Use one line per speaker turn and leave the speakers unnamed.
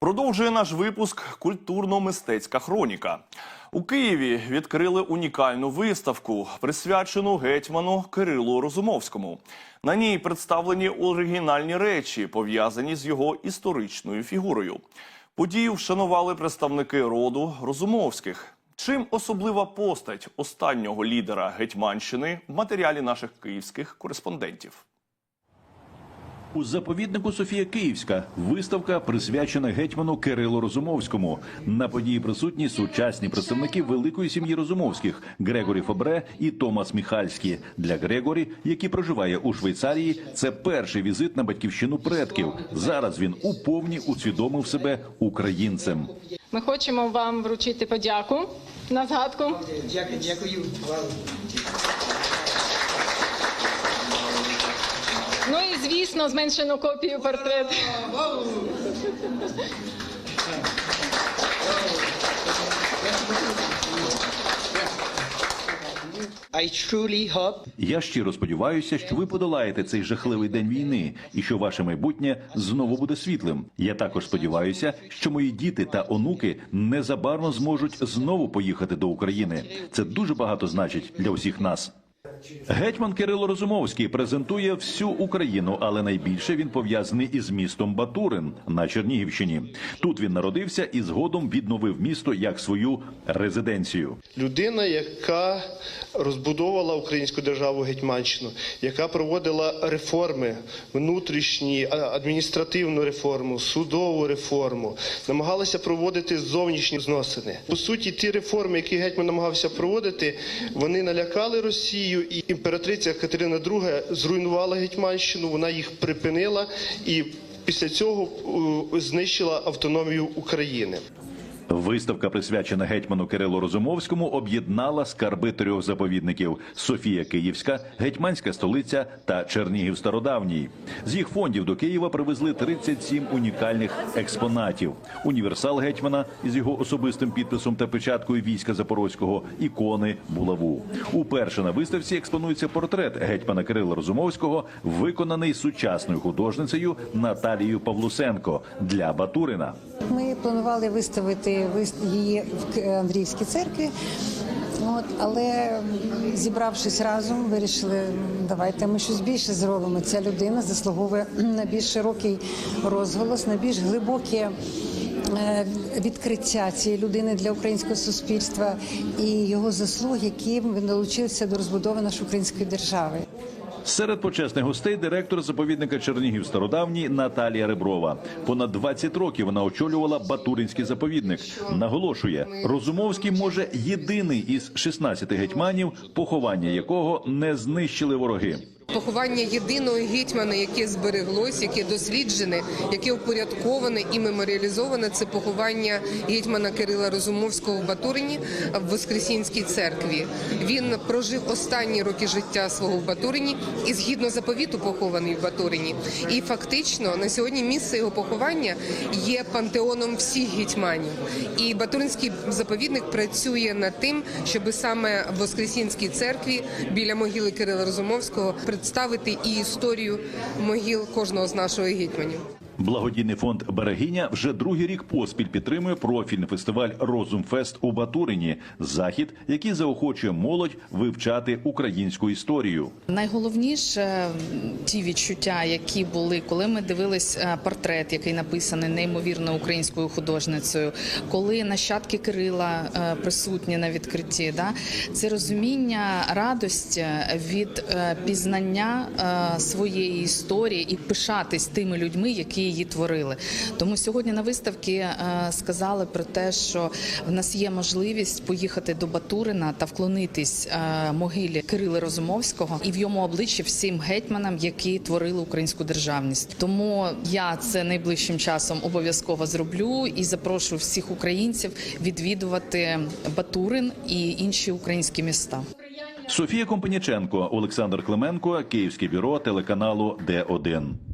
Продовжує наш випуск Культурно-мистецька хроніка. У Києві відкрили унікальну виставку, присвячену гетьману Кирилу Розумовському. На ній представлені оригінальні речі, пов'язані з його історичною фігурою. Подію вшанували представники роду Розумовських. Чим особлива постать останнього лідера Гетьманщини в матеріалі наших київських кореспондентів.
У заповіднику Софія Київська виставка присвячена гетьману Кирилу Розумовському. На події присутні сучасні представники великої сім'ї Розумовських Грегорі Фабре і Томас Міхальський. Для Грегорі, який проживає у Швейцарії, це перший візит на батьківщину предків. Зараз він уповні усвідомив себе українцем.
Ми хочемо вам вручити подяку на згадку.
Дякую, дякую вам.
Ну і звісно, зменшену копію портрету.
I truly hope
Я щиро сподіваюся, що ви подолаєте цей жахливий день війни і що ваше майбутнє знову буде світлим. Я також сподіваюся, що мої діти та онуки незабаром зможуть знову поїхати до України. Це дуже багато значить для усіх нас. Гетьман Кирило Розумовський презентує всю Україну, але найбільше він пов'язаний із містом Батурин на Чернігівщині. Тут він народився і згодом відновив місто як свою резиденцію.
Людина, яка розбудовувала українську державу Гетьманщину, яка проводила реформи, внутрішні, адміністративну реформу, судову реформу, намагалася проводити зовнішні зносини. По суті, ті реформи, які гетьман намагався проводити, вони налякали Росію, і імператриця Катерина II зруйнувала Гетьманщину, вона їх припинила і після цього е, знищила автономію України.
Виставка, присвячена гетьману Кирилу Розумовському, об'єднала скарби трьох заповідників: Софія Київська, гетьманська столиця та Чернігів Стародавній. З їх фондів до Києва привезли 37 унікальних експонатів: універсал гетьмана із його особистим підписом та печаткою війська Запорозького, ікони булаву. Уперше на виставці експонується портрет гетьмана Кирила Розумовського, виконаний сучасною художницею Наталією Павлусенко для Батурина.
Ми планували виставити вис- її в Андріївській церкві. От, але зібравшись разом, вирішили, давайте ми щось більше зробимо. Ця людина заслуговує на більш широкий розголос, на більш глибоке е, відкриття цієї людини для українського суспільства і його заслуг, яким він долучився до розбудови нашої української держави.
Серед почесних гостей директор заповідника Чернігів Стародавній Наталія Реброва. Понад 20 років вона очолювала Батуринський заповідник. Наголошує, Розумовський може єдиний із 16 гетьманів, поховання якого не знищили вороги.
Поховання єдиного гетьмана, яке збереглось, яке досліджене, яке упорядковане і меморіалізоване, це поховання гетьмана Кирила Розумовського в Батурині в Воскресінській церкві. Він прожив останні роки життя свого в Батурині і згідно заповіту похований в Батурині. І фактично на сьогодні місце його поховання є пантеоном всіх гетьманів. І Батуринський заповідник працює над тим, щоб саме в Воскресінській церкві біля могили Кирила Розумовського представити і історію могил кожного з наших гетьманів.
Благодійний фонд Берегиня вже другий рік поспіль підтримує профільний фестиваль Розумфест у Батурині. Захід, який заохочує молодь вивчати українську історію.
Найголовніше ті відчуття, які були, коли ми дивились е, портрет, який написаний неймовірно українською художницею, коли нащадки Кирила е, присутні на відкритті, да це розуміння радості від е, пізнання своєї історії і пишатись тими людьми, які її творили. Тому сьогодні на виставці е, сказали про те, що в нас є можливість поїхати до Батурина та вклонитись е, могилі Кирила Розумовського і в йому обличчі всім гетьманам, які творили українську державність. Тому я це найближчим часом обов'язково зроблю і запрошую всіх українців відвідувати Батурин і інші українські міста.
Софія Компаніченко, Олександр Клименко, Київське бюро телеканалу Д1.